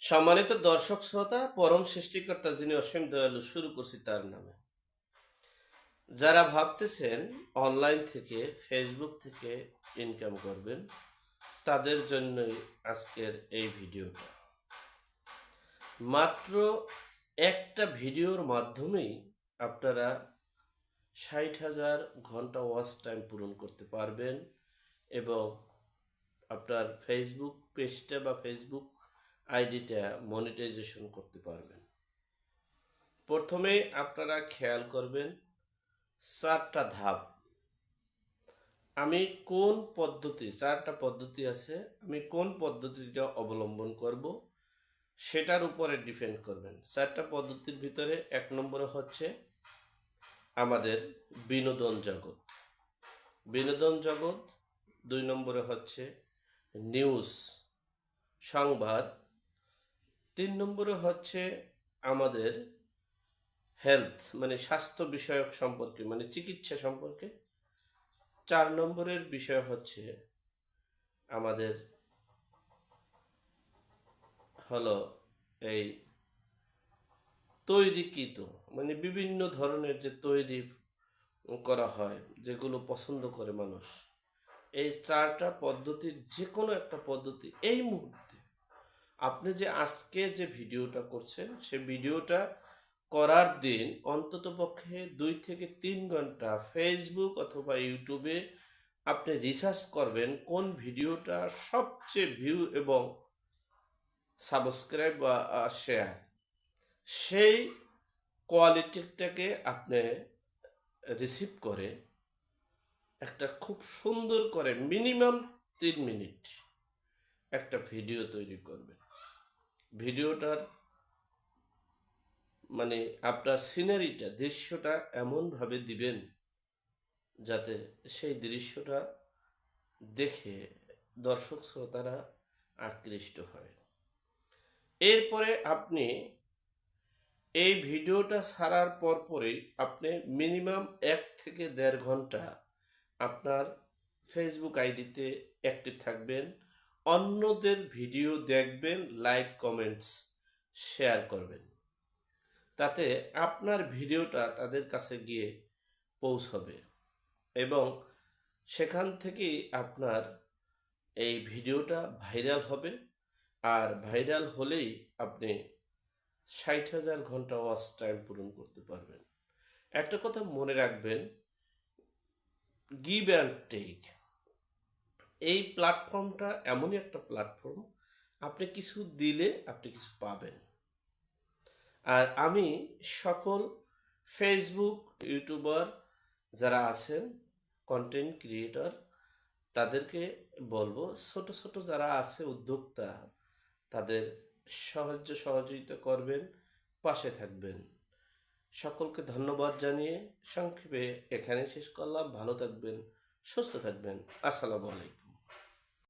সম্মানিত দর্শক শ্রোতা, পরম সৃষ্টিকর্তা যিনি অসীম দয়ালু, শুরু করছি তার নামে। যারা ভাবতেছেন অনলাইন থেকে, ফেসবুক থেকে ইনকাম করবেন, তাদের জন্যই আজকের এই ভিডিওটা। মাত্র একটা ভিডিওর মাধ্যমেই আপনারা ষাট হাজার ঘণ্টা ওয়াচ টাইম পূরণ করতে পারবেন এবং আপনার ফেসবুক পেজটা বা ফেসবুক আইডিটা মনিটাইজেশন করতে পারবেন। প্রথমে আপনারা খেয়াল করবেন চারটা ধাপ। আমি কোন পদ্ধতি, চারটা পদ্ধতি আছে, আমি কোন পদ্ধতিটা অবলম্বন করব, সেটার উপরে ডিপেন্ড করবেন। চারটা পদ্ধতির ভিতরে এক নম্বরে হচ্ছে আমাদের বিনোদন জগৎ। বিনোদন জগৎ, দুই নম্বরে হচ্ছে নিউজ সংবাদ তিন নম্বরে হচ্ছে আমাদের হেলথ মানে স্বাস্থ্য বিষয়ক সম্পর্কে মানে চিকিৎসা সম্পর্কে। চার নম্বরের বিষয় হচ্ছে আমাদের হলো এই তৈরিকৃত মানে বিভিন্ন ধরনের যে তৈরি করা হয়, যেগুলো পছন্দ করে মানুষ। এই চারটা পদ্ধতির যে কোনো একটা পদ্ধতি এই মুহূর্তে আপনি যে আজকে যে ভিডিওটা করছেন, সে ভিডিওটা করার দিন অন্তত পক্ষে দুই থেকে তিন ঘণ্টা ফেসবুক অথবা ইউটিউবে আপনি রিসার্চ করবেন কোন ভিডিওটা সবচেয়ে ভিউ এবং সাবস্ক্রাইব বা শেয়ার সেই কোয়ালিটিটাকে আপনি রিসিভ করে একটা খুব সুন্দর করে মিনিমাম তিন মিনিট একটা ভিডিও তৈরি করবেন। ভিডিওটার মানে আপনার সিনারিটা দৃশ্যটা এমনভাবে দিবেন যাতে সেই দৃশ্যটা দেখে দর্শক শ্রোতারা আকৃষ্ট হয়। এরপরে আপনি এই ভিডিওটা ছাড়ার পর পরেই আপনি মিনিমাম এক থেকে দেড় ঘণ্টা আপনার ফেসবুক আইডিতে অ্যাক্টিভ থাকবেন। অন্যদের ভিডিও দেখবেন, লাইক, কমেন্টস, শেয়ার করবেন। তাতে আপনার ভিডিওটা তাদের কাছে গিয়ে পৌঁছবে এবং সেখান থেকেই আপনার এই ভিডিওটা ভাইরাল হবে। আর ভাইরাল হলেই আপনি ষাট হাজার ঘণ্টা ওয়াচ টাইম পূরণ করতে পারবেন। একটা কথা মনে রাখবেন গিভ অ্যান্ড টেক এই প্ল্যাটফর্মটা এমনই একটা প্ল্যাটফর্ম আপনি কিছু দিলে আপনি কিছু পাবেন। আর আমি সকল ফেসবুক ইউটিউবার যারা আছেন কন্টেন্ট ক্রিয়েটর তাদেরকে বলব, ছোট ছোট যারা আছে উদ্যোক্তা, তাদের সাহায্য সহযোগিতা করবেন, পাশে থাকবেন। সকলকে ধন্যবাদ জানিয়ে সংক্ষেপে এখানে শেষ করলাম। ভালো থাকবেন, সুস্থ থাকবেন। আসসালামু আলাইকুম।